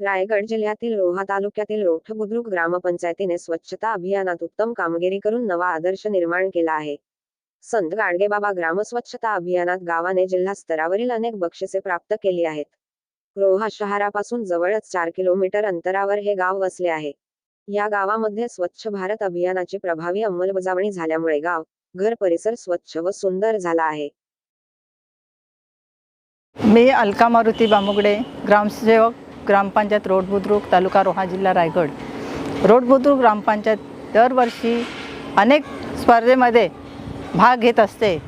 रायगड जिल्ह्यातील रोहा तालुक्यातील रोठ बुद्रुक ग्रामपंचायतीने स्वच्छता अभियानात उत्तम कामगिरी करून नवा आदर्श निर्माण केला आहे. संत गाडगेबाबा ग्राम स्वच्छता अभियानात गावाने जिल्हा स्तरावरील अनेक बक्षिसे प्राप्त केली आहेत. रोहा शहरापासून जवळच चार किलोमीटर अंतरावर हे गाव वसले आहे. या गावामध्ये स्वच्छ भारत अभियानाची प्रभावी अंमलबजावणी झाल्यामुळे गाव घर परिसर स्वच्छ व सुंदर झाला आहे. मी अलका मारुती बामुगडे ग्रामसेवक ग्रामपंचायत रोड बुद्रुक तालुका रोहा जिल्हा रायगड. रोड बुद्रुक ग्रामपंचायत दरवर्षी अनेक स्पर्धेमध्ये भाग घेत असते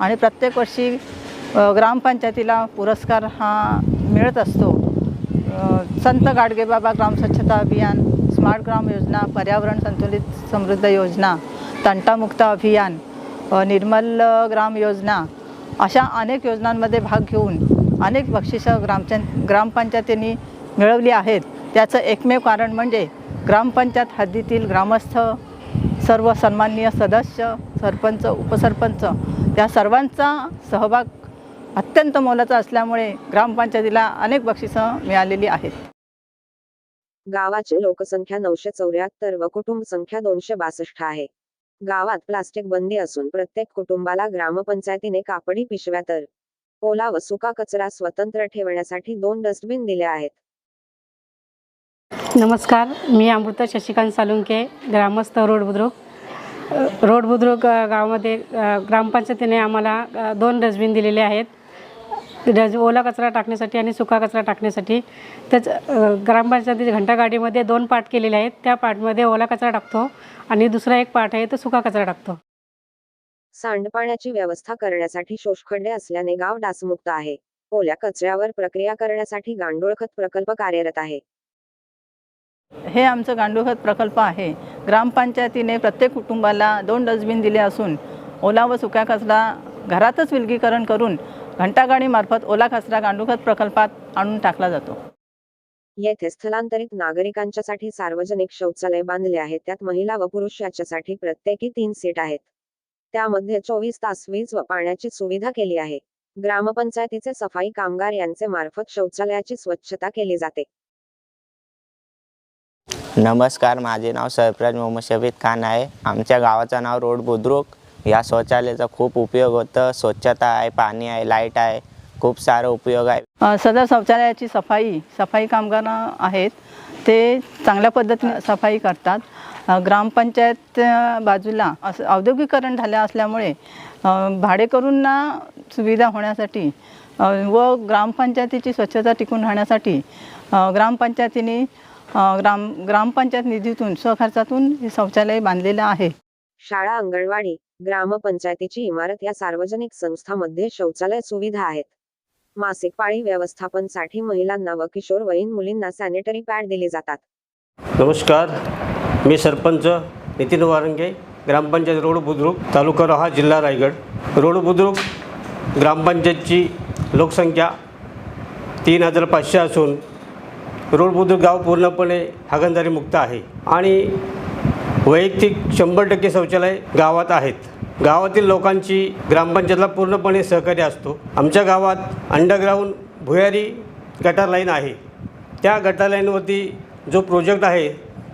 आणि प्रत्येक वर्षी ग्रामपंचायतीला पुरस्कार हा मिळत असतो. संत गाडगेबाबा ग्राम स्वच्छता अभियान स्मार्ट ग्राम योजना पर्यावरण संतुलित समृद्ध योजना तंटामुक्त अभियान निर्मल ग्राम योजना अशा अनेक योजनांमध्ये भाग घेऊन अनेक बक्षिसं ग्रामपं ग्रामपंचायतींनी मिळवली आहेत. त्याचं एकमेव कारण म्हणजे ग्रामपंचायत हद्दीतील ग्रामस्थ सर्व सन्माननीय सदस्य सरपंच उपसरपंच त्या सर्वांचा सहभाग अत्यंत मोलाचा असल्यामुळे ग्रामपंचायतीला अनेक बक्षिसं मिळालेली आहेत. गावाची लोकसंख्या नऊशे चौऱ्याहत्तर व कुटुंब संख्या दोनशे बासष्ट आहे. गावात प्लास्टिक बंदी असून प्रत्येक कुटुंबाला ग्रामपंचायतीने कापडी पिशव्या तर ओला व सुका कचरा स्वतंत्र ठेवण्यासाठी दोन डस्टबिन दिले आहेत. नमस्कार मी अमृता शशिकांत सालुंके ग्रामस्थ रोड बुद्रुक. रोड बुद्रुक गावामध्ये ग्रामपंचायतीने आम्हाला दोन डस्टबिन दिलेले आहेत. डज ओला कचरा टाकण्यासाठी आणि सुका कचरा टाकण्यासाठी. त्याच ग्रामपंचायतीच्या घंटागाडीमध्ये दोन पार्ट केलेले आहेत. त्या पार्टमध्ये ओला कचरा टाकतो आणि दुसरा एक पार्ट आहे तो सुका कचरा टाकतो. सांडपाण्याची व्यवस्था करण्यासाठी शोषखंडे असल्याने गाव डासमुक्त आहे. ओल्या कचऱ्यावर प्रक्रिया करण्यासाठी गांडूळ खत प्रकल्प कार्यरत आहे. हे आमचं गांडूखत प्रकल्प आहे. ग्रामपंचायतीने प्रत्येक कुटुंबाला दोन डस्टबिन दिले असून ओला व सुक्या कचरा घरातच विलगीकरण करून घंटागाडीमार्फत ओला कचरा गांडूखत प्रकल्पात आणून टाकला जातो. येथे स्थलांतरित नागरिकांच्यासाठी सार्वजनिक शौचालय बांधले आहेत. त्यात महिला व पुरुष याच्यासाठी प्रत्येकी तीन सीट आहेत. त्यामध्ये चोवीस तास वीज व पाण्याची सुविधा केली आहे. ग्रामपंचायतीचे सफाई कामगार यांचे मार्फत शौचालयाची स्वच्छता केली जाते. नमस्कार माझे नाव सरफराज मोहम्मद शफीद खान आहे. आमच्या गावाचं नाव रोड बुद्रुक. या शौचालयाचा खूप उपयोग होतं. स्वच्छता आहे पाणी आहे लाइट आहे. खूप सारा उपयोग आहे. सदर शौचालयाची सफाई सफाई कामगार आहेत. ते चांगल्या पद्धतीने सफाई करतात. ग्रामपंचायत बाजूला असं औद्योगिकरण झालं असल्यामुळे भाडेकरूंना सुविधा होण्यासाठी व ग्रामपंचायतीची स्वच्छता टिकून राहण्यासाठी ग्रामपंचायतीने ग्राम ग्रामपंचायत निधीतून स्वखर्चातून हे शौचालय बांधलेलं आहे. शाळा अंगणवाडी ग्रामपंचायतीची इमारत या सार्वजनिक संस्थांमध्ये शौचालय सुविधा आहेत. मासिक पाळी व्यवस्थापनसाठी महिलांना व किशोरवयीन मुलींना सॅनिटरी पॅड दिले जातात. नमस्कार मी सरपंच नितीन वारंगे ग्रामपंचायत रोड बुद्रुक तालुका रोहा जिल्हा रायगड. रोड बुद्रुक ग्रामपंचायतची लोकसंख्या तीन हजार पाचशे असून रोडबुद्रुक गाव पूर्णपणे हागणदारी मुक्त आहे. आणि वैयक्तिक शंभर टक्के शौचालय गावात आहेत. गावातील लोकांची ग्रामपंचायतला पूर्णपणे सहकार्य असतो. आमच्या गावात अंडरग्राऊंड भुयारी गटार लाईन आहे. त्या गटार लाईनवरती जो प्रोजेक्ट आहे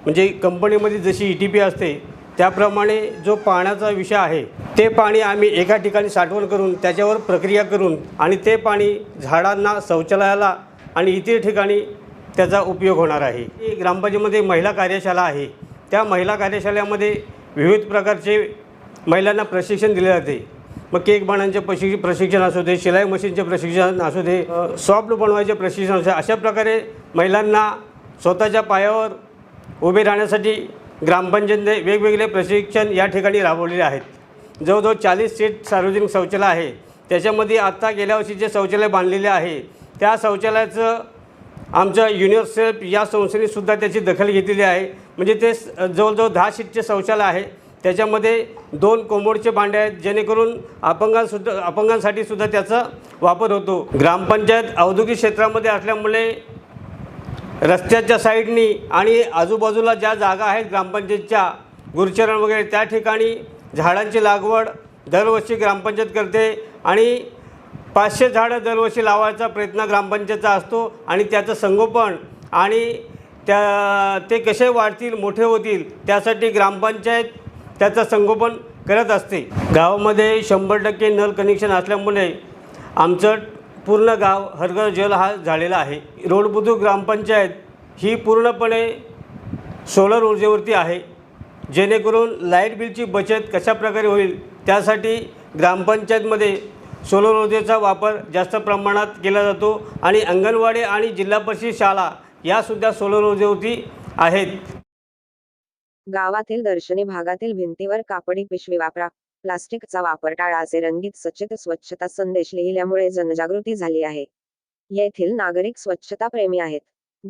म्हणजे कंपनीमध्ये जशी ई टी पी असते त्याप्रमाणे जो पाण्याचा विषय आहे ते पाणी आम्ही एका ठिकाणी साठवण करून त्याच्यावर प्रक्रिया करून आणि ते पाणी झाडांना शौचालयाला आणि इतर ठिकाणी त्याचा उपयोग होणार आहे. ग्रामपंचायतीमध्ये महिला कार्यशाळा आहे. त्या महिला कार्यशाळेमध्ये विविध प्रकारचे महिलांना प्रशिक्षण दिले जाते. मग केक बनवण्याचे प्रशिक्ष प्रशिक्षण असू दे शिलाई मशीनचे प्रशिक्षण असू दे सॉफ्ट बनवायचे प्रशिक्षण असू दे अशा प्रकारे महिलांना स्वतःच्या पायावर उभे राहण्यासाठी ग्रामपंचायतीने वेगवेगळे प्रशिक्षण या ठिकाणी राबवलेले आहेत. जवळजवळ चाळीस सीट सार्वजनिक शौचालय आहे. त्याच्यामध्ये आत्ता गेल्या वर्षी जे शौचालय बांधलेले आहे त्या शौचालयाचं आमच्या युनिव्हर्सेफ या संस्थेने सुद्धा त्याची दखल घेतलेली आहे. म्हणजे ते स- जवळजवळ दहा सीटचे शौचालय आहे. त्याच्यामध्ये दोन कोंबोडचे भांडे आहेत जेणेकरून अपंगांसुद्धा अपंगांसाठी सुद्धा त्याचा वापर होतो. ग्रामपंचायत औद्योगिक क्षेत्रामध्ये असल्यामुळे रस्त्याच्या साईडनी आणि आजूबाजूला ज्या जागा आहेत ग्रामपंचायतच्या गुरुचरण वगैरे त्या ठिकाणी झाडांची लागवड दरवर्षी ग्रामपंचायत करते आणि पाचशे झाडं दरवर्षी लावायचा प्रयत्न ग्रामपंचायतचा असतो आणि त्याचं संगोपन आणि त्या ते कसे वाढतील मोठे होतील त्यासाठी ग्रामपंचायत त्याचं संगोपन करत असते. गावामध्ये शंभर टक्के नल कनेक्शन असल्यामुळे आमचं पूर्ण गाव हरघर जल हा झालेला आहे. रोडबुद्रुक ग्रामपंचायत ही पूर्णपणे सोलर ऊर्जेवरती आहे. जेणेकरून लाइट बिलची बचत कशा प्रकारे होईल त्यासाठी ग्रामपंचायतमध्ये सोलर ऊर्जेचा वापर जास्त प्रमाणात केला जातो आणि अंगणवाडी आणि जिल्हा परिषद शाळा यासुद्धा सोलर ऊर्जेवरती आहेत. गावातील दर्शनी भागातील भिंतीवर कापडी पिशवी वापरा. प्लास्टिकचा वापर टाळा असे रंगीत सचेत स्वच्छता संदेश लिहिल्यामुळे जनजागृती झाली आहे. येथील नागरिक स्वच्छता प्रेमी आहेत.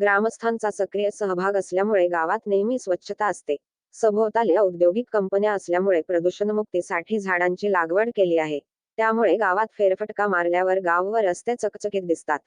ग्रामस्थांचा सक्रिय सहभाग असल्यामुळे गावात नेहमी स्वच्छता असते. सभोवताली औद्योगिक कंपन्या असल्यामुळे प्रदूषणमुक्तीसाठी झाडांची लागवड केली आहे. त्यामुळे गावात फेरफटका मारल्यावर गाव व रस्ते चकचकीत दिसतात.